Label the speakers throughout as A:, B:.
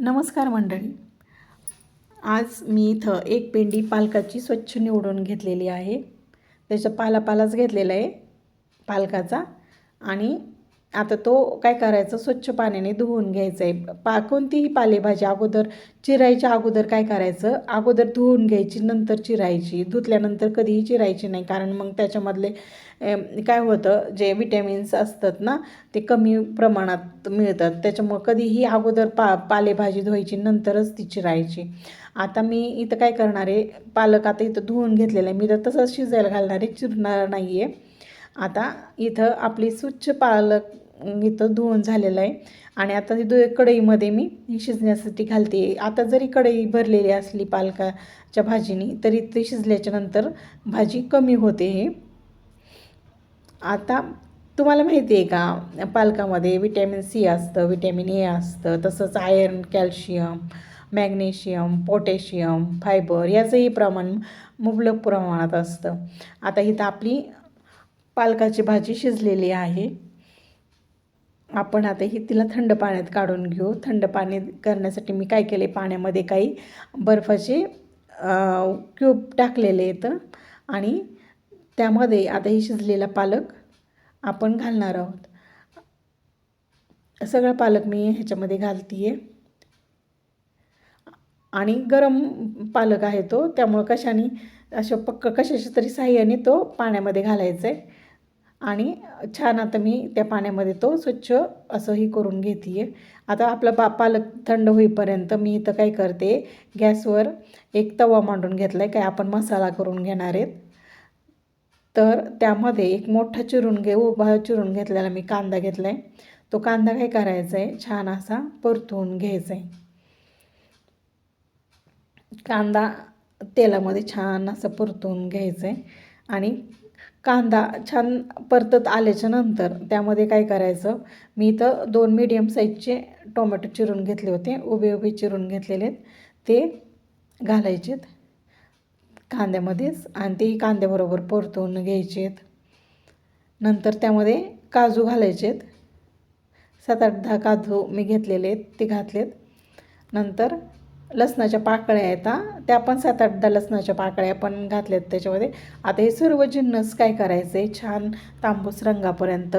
A: नमस्कार मंडळी. आज मी इथं एक पेंडी पालकाची स्वच्छ निवडून घेतलेली आहे. त्याचा पालापालाच घेतलेला आहे पालकाचा आणि आता तो काय करायचं? स्वच्छ पाण्याने धुवून घ्यायचं आहे पा कोणतीही पालेभाजी अगोदर चिरायच्या अगोदर काय करायचं? अगोदर धुवून घ्यायची नंतर चिरायची. धुतल्यानंतर कधीही चिरायची नाही कारण मग त्याच्यामधले काय होतं? जे विटॅमिन्स असतात ना ते कमी प्रमाणात मिळतात. त्याच्यामुळं कधीही अगोदर पा पालेभाजी धुवायची नंतरच ती चिरायची. आता मी इथं काय करणार आहे? पालक आता इथं धुवून घेतलेलं आहे. मी तर तसंच शिजायला घालणार आहे. चिरणार नाही आहे आता इथं आपली स्वच्छ पालक इथं धुवून झालेलं आहे. आणि आता ती दु कढईमध्ये मी शिजण्यासाठी घालते. आता जरी कढई भरलेली असली पालकाच्या भाजीनी तरी ते शिजल्याच्या नंतर भाजी कमी होते हे. आता तुम्हाला माहिती आहे का पालकामध्ये विटॅमिन सी असतं विटॅमिन ए असतं तसंच iron calcium magnesium potassium fibre याचंही प्रमाण मुबलक प्रमाणात असतं. आता इथं आपली पालकाची भाजी शिजलेली आहे. आपण आता ही तिला थंड पाण्यात काढून घेऊ. थंड पाणी करण्यासाठी मी काय केले? पाण्यामध्ये काही बर्फाचे क्यूब टाकलेले आहेत. आणि त्यामध्ये आता ही शिजलेला पालक आपण घालणार आहोत. सगळा पालक मी ह्याच्यामध्ये घालते आहे आणि गरम पालक आहे तो. त्यामुळं कशाने अशा पक्क कशाच्या तरी साह्याने तो पाण्यामध्ये घालायचा आहे आणि छान आता मी त्या पाण्यामध्ये तो स्वच्छ असंही करून घेते आहे आता आपला बा पालक थंड होईपर्यंत मी इथं काय करते गॅसवर एक तवा मांडून घेतला आहे काय आपण मसाला करून घेणार आहेत. तर त्यामध्ये एक मोठा चिरून घे उभा चिरून घेतलेला मी कांदा घेतला आहे तो कांदा काय करायचा आहे छान असा परतून घ्यायचा आहे कांदा तेलामध्ये छान असं परतून घ्यायचं आहे आणि कांदा छान परतत आल्याच्यानंतर त्यामध्ये काय करायचं मी इथं दोन मीडियम साईजचे टोमॅटो चिरून घेतले होते उभे उभे चिरून घेतलेले आहेत ते घालायचेत कांद्यामध्येच आणि तेही कांद्याबरोबर परतवून घ्यायचे आहेत नंतर त्यामध्ये काजू घालायचे आहेत सात आठ दहा काजू मी घेतलेले आहेत ते घातलेत. नंतर लसणाच्या पाकळ्या आहेत त्या पण सात आठदा लसणाच्या पाकळ्या पण घातल्यात त्याच्यामध्ये. आता हे सर्व जिन्नस काय करायचे छान तांबूस रंगापर्यंत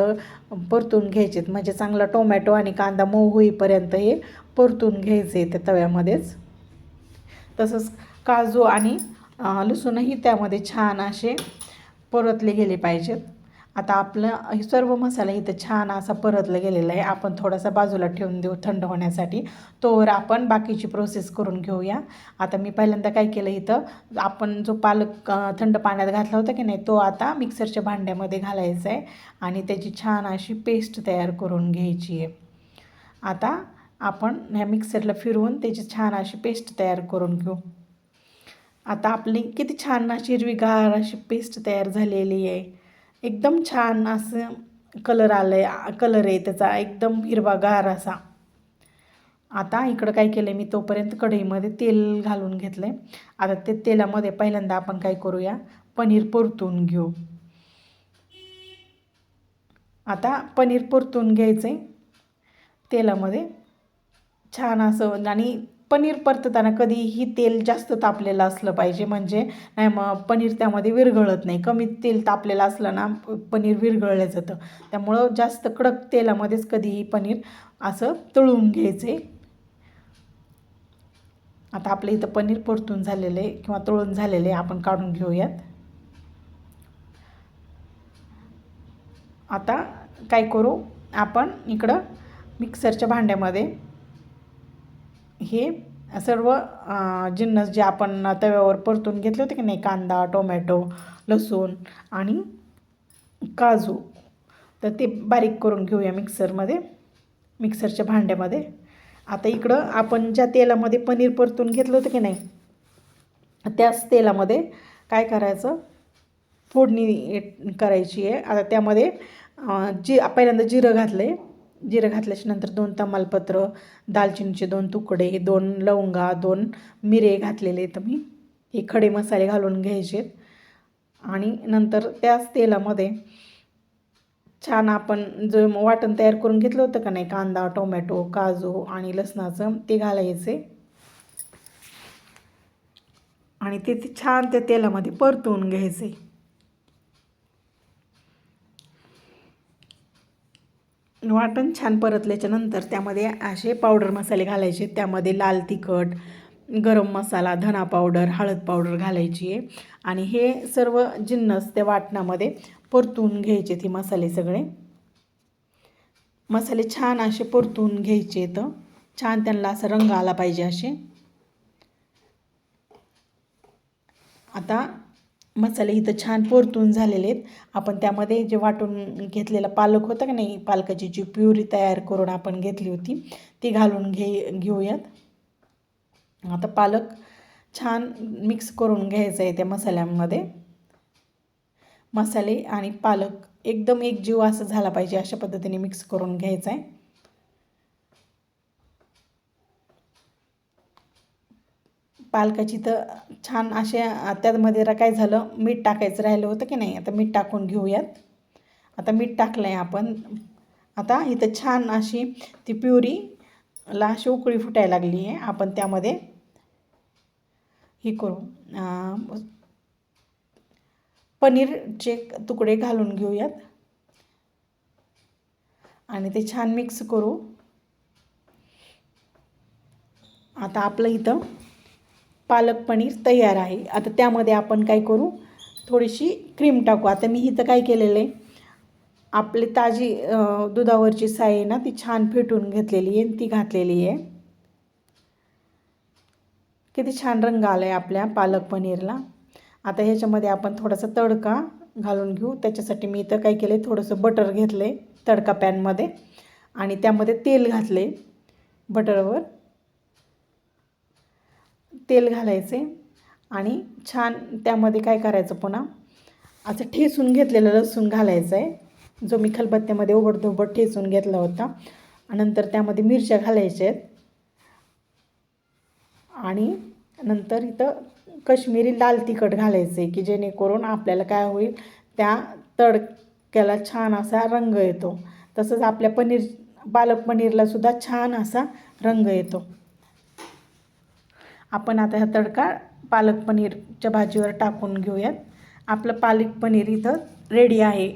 A: परतून घ्यायचेत. म्हणजे चांगला टोमॅटो आणि कांदा मऊ होईपर्यंत हे परतून घ्यायचे त्या तव्यामध्येच. तसंच काजू आणि लसूणही त्यामध्ये छान असे परतले गेले पाहिजेत. आता आपलं हे सर्व मसाला इथं छान असा परतला गेलेला आहे. आपण थोडासा बाजूला ठेवून देऊ थंड होण्यासाठी. तोवर आपण बाकीची प्रोसेस करून घेऊया. आता मी पहिल्यांदा काय केलं इथं आपण जो पालक थंड पाण्यात घातला होता की नाही तो आता मिक्सरच्या भांड्यामध्ये घालायचा आहे आणि त्याची छान अशी पेस्ट तयार करून घ्यायची आहे. आता आपण ह्या मिक्सरला फिरवून त्याची छान अशी पेस्ट तयार करून घेऊ. आता आपली किती छान अशी हिरवीगार अशी पेस्ट तयार झालेली आहे. एकदम छान असं कलर आलं आहे कलर आहे त्याचा एकदम हिरवागार असा. आता इकडं काय केलं आहे मी तोपर्यंत कढईमध्ये तेल घालून घेतलं आहे आता ते तेलामध्ये पहिल्यांदा आपण काय करूया पनीर परतून घेऊ. आता पनीर परतून घ्यायचं आहे तेलामध्ये छान असं आणि पनीर परतताना कधीही तेल जास्त तापलेलं असलं पाहिजे. म्हणजे नाही मग पनीर त्यामध्ये विरघळत नाही. कमी तेल तापलेलं असलं ना पनीर विरघळलं जातं. त्यामुळं जास्त कडक तेलामध्येच कधीही पनीर असं तळून घ्यायचे. आता आपलं इथं पनीर परतून झालेलं आहे किंवा तळून झालेलं आहे. आपण काढून घेऊयात. आता काय करू? आपण इकडं मिक्सरच्या भांड्यामध्ये हे सर्व जिन्नस जे आपण तव्यावर परतून घेतले होते की नाही कांदा टोमॅटो लसूण आणि काजू तर ते बारीक करून घेऊया मिक्सरमध्ये मिक्सरच्या भांड्यामध्ये. आता इकडं आपण ज्या तेलामध्ये पनीर परतून घेतलं होतं की नाही त्याच तेलामध्ये काय करायचं? फोडणी करायची आहे. आता त्यामध्ये जी पहिल्यांदा जिरं घातलं आहे जिरं घातल्याच्या नंतर दोन तमालपत्र दालचिनीचे दोन तुकडे दोन लवंगा दोन मिरे घातलेले आहेत मी हे खडे मसाले घालून घ्यायचे आणि नंतर त्याच तेलामध्ये छान आपण जो वाटण तयार करून घेतलं होतं का नाही कांदा टोमॅटो काजू आणि लसणाचं ते घालायचे. आणि ते ते छान त्या तेलामध्ये परतून घ्यायचे. वाटण छान परतल्याच्यानंतर त्यामध्ये असे पावडर मसाले घालायचे. त्यामध्ये लाल तिखट गरम मसाला धना पावडर हळद पावडर घालायची आहे. आणि हे सर्व जिन्नस त्या वाटणामध्ये परतून घ्यायचे ते मसाले सगळे. मसाले छान असे परतून घ्यायचे तर छान त्यांना असा रंग आला पाहिजे असे. आता मसाले इथं छान परतून झालेले आहेत. आपण त्यामध्ये जे वाटून घेतलेला पालक होता का नाही पालकाची जी प्युरी तयार करून आपण घेतली होती ती घालून घे घेऊयात. आता पालक छान मिक्स करून घ्यायचं आहे त्या मसाल्यांमध्ये. मसाले आणि पालक एकदम एक जीव असं झाला पाहिजे अशा पद्धतीने मिक्स करून घ्यायचं आहे. पालकाची तर छान असे त्यामध्ये रा- काय झालं? मीठ टाकायचं राहिलं होतं की नाही? आता मीठ टाकून घेऊयात. आता मीठ टाकलं आहे आपण. आता इथं छान अशी ती प्युरीला अशी उकळी फुटायला लागली आहे. आपण त्यामध्ये ही करू. पनीरचे तुकडे घालून घेऊयात. आणि ते छान मिक्स करू. आता आपलं इथं पालक पनीर तयार आहे. आता त्यामध्ये आपण काय करू? थोडीशी क्रीम टाकू. आता मी इथं काय केलेलं आहे आपली ताजी दुधावरची साय आहे ना ती छान फेटून घेतलेली आहे ती घातलेली आहे. किती छान रंग आला आहे आपल्या पालक पनीरला. आता ह्याच्यामध्ये आपण थोडासा तडका घालून घेऊ. त्याच्यासाठी मी इथं काय केलं आहे थोडंसं बटर घेतलं आहे तडका पॅनमध्ये आणि त्यामध्ये तेल घातले बटरवर तेल घालायचे आणि छान त्यामध्ये काय करायचं पुन्हा? असं ठेचून घेतलेलं लसूण घालायचं आहे. जो मी खलबत्त्यामध्ये ओबडधोबड ठेचून घेतला होता. नंतर त्यामध्ये मिरच्या घालायच्या आहेत. आणि नंतर इथं कश्मीरी लाल तिखट घालायचं आहे की जेणेकरून आपल्याला काय होईल त्या तडक्याला छान असा रंग येतो. तसंच आपल्या पनीर पालक पनीरला सुद्धा छान असा रंग येतो. आपण आता हा तडका पालक पनीरच्या भाजीवर टाकून घेऊयात. आपलं पालक पनीर इथं रेडी आहे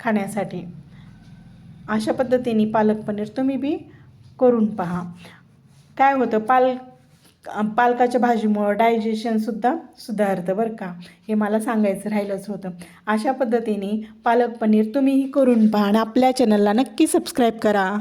A: खाण्यासाठी. अशा पद्धतीने पालक पनीर तुम्ही बी करून पहा. काय होतं? पालक पालकाच्या भाजीमुळं डायजेशनसुद्धा सुधारतं बरं का. हे मला सांगायचं राहिलंच होतं. अशा पद्धतीने पालक पनीर तुम्हीही करून पहा आणि आपल्या चॅनलला नक्की सबस्क्राईब करा.